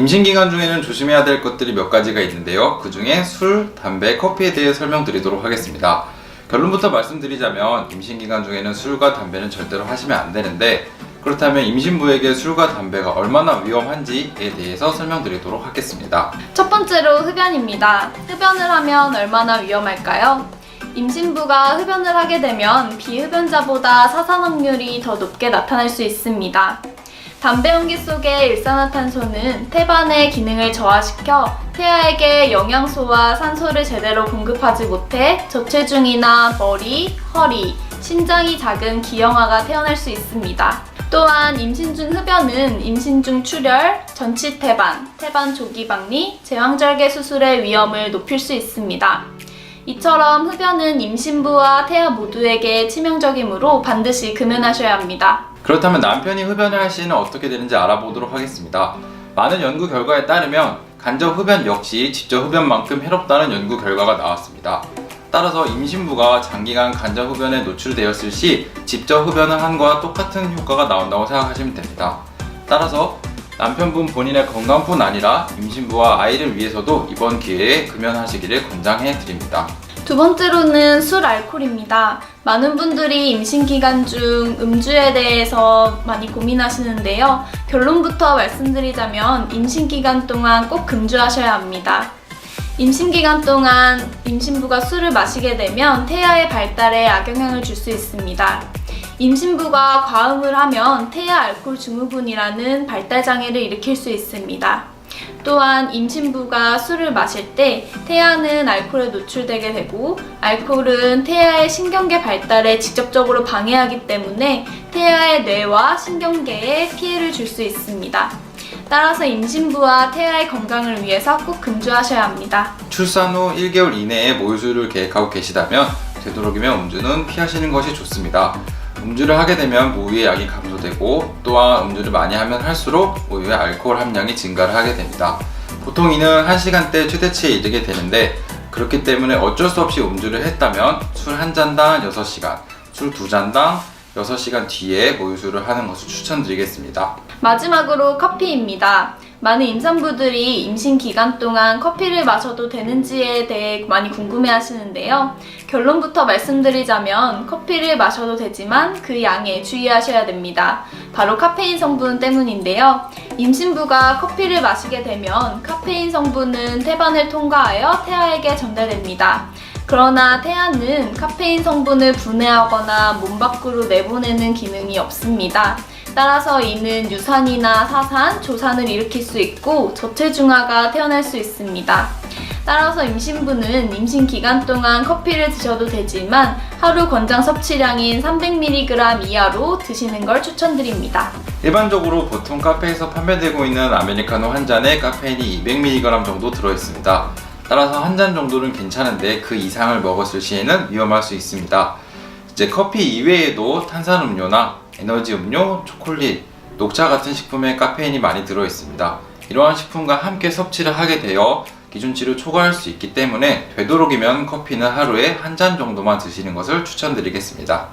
임신 기간 중에는 조심해야 될 것들이 몇 가지가 있는데요. 그 중에 술, 담배, 커피에 대해 설명드리도록 하겠습니다. 결론부터 말씀드리자면 임신 기간 중에는 술과 담배는 절대로 하시면 안 되는데 그렇다면 임신부에게 술과 담배가 얼마나 위험한지에 대해서 설명드리도록 하겠습니다. 첫 번째로 흡연입니다. 흡연을 하면 얼마나 위험할까요? 임신부가 흡연을 하게 되면 비흡연자보다 사상 확률이 더 높게 나타날 수 있습니다. 담배 연기 속의 일산화탄소는 태반의 기능을 저하시켜 태아에게 영양소와 산소를 제대로 공급하지 못해 저체중이나 머리, 허리, 신장이 작은 기형아가 태어날 수 있습니다. 또한 임신 중 흡연은 임신 중 출혈, 전치 태반, 태반 조기 박리, 제왕절개 수술의 위험을 높일 수 있습니다. 이처럼 흡연은 임신부와 태아 모두에게 치명적이므로 반드시 금연하셔야 합니다. 그렇다면 남편이 흡연을 할 시에는 어떻게 되는지 알아보도록 하겠습니다. 많은 연구 결과에 따르면 간접 흡연 역시 직접 흡연만큼 해롭다는 연구 결과가 나왔습니다. 따라서 임신부가 장기간 간접 흡연에 노출되었을 시 직접 흡연을 한 거와 똑같은 효과가 나온다고 생각하시면 됩니다. 따라서 남편분 본인의 건강뿐 아니라 임신부와 아이를 위해서도 이번 기회에 금연하시기를 권장해 드립니다. 두 번째로는 술, 알코올입니다. 많은 분들이 임신 기간 중 음주에 대해서 많이 고민하시는데요. 결론부터 말씀드리자면 임신 기간 동안 꼭 금주하셔야 합니다. 임신 기간 동안 임신부가 술을 마시게 되면 태아의 발달에 악영향을 줄 수 있습니다. 임신부가 과음을 하면 태아 알코올 증후군이라는 발달 장애를 일으킬 수 있습니다. 또한 임신부가 술을 마실 때 태아는 알코올에 노출되게 되고 알코올은 태아의 신경계 발달에 직접적으로 방해하기 때문에 태아의 뇌와 신경계에 피해를 줄 수 있습니다. 따라서 임신부와 태아의 건강을 위해서 꼭 금주하셔야 합니다. 출산 후 1개월 이내에 모유수유를 계획하고 계시다면 되도록이면 음주는 피하시는 것이 좋습니다. 음주를 하게 되면 모유의 양이 감소되고 또한 음주를 많이 하면 할수록 모유의 알코올 함량이 증가를 하게 됩니다. 보통 이는 1시간대 최대치에 이르게 되는데 그렇기 때문에 어쩔 수 없이 음주를 했다면 술 한 잔당 6시간, 술 두 잔당 6시간 뒤에 모유수유를 하는 것을 추천드리겠습니다. 마지막으로 커피입니다. 많은 임산부들이 임신 기간 동안 커피를 마셔도 되는지에 대해 많이 궁금해 하시는데요. 결론부터 말씀드리자면 커피를 마셔도 되지만 그 양에 주의하셔야 됩니다. 바로 카페인 성분 때문인데요. 임신부가 커피를 마시게 되면 카페인 성분은 태반을 통과하여 태아에게 전달됩니다. 그러나 태아는 카페인 성분을 분해하거나 몸 밖으로 내보내는 기능이 없습니다. 따라서 이는 유산이나 사산, 조산을 일으킬 수 있고 저체중아가 태어날 수 있습니다. 따라서 임신부는 임신 기간 동안 커피를 드셔도 되지만 하루 권장 섭취량인 300mg 이하로 드시는 걸 추천드립니다. 일반적으로 보통 카페에서 판매되고 있는 아메리카노 한 잔에 카페인이 200mg 정도 들어있습니다. 따라서 한 잔 정도는 괜찮은데 그 이상을 먹었을 시에는 위험할 수 있습니다. 이제 커피 이외에도 탄산음료나 에너지 음료, 초콜릿, 녹차 같은 식품에 카페인이 많이 들어 있습니다. 이러한 식품과 함께 섭취를 하게 되어 기준치를 초과할 수 있기 때문에 되도록이면 커피는 하루에 한 잔 정도만 드시는 것을 추천드리겠습니다.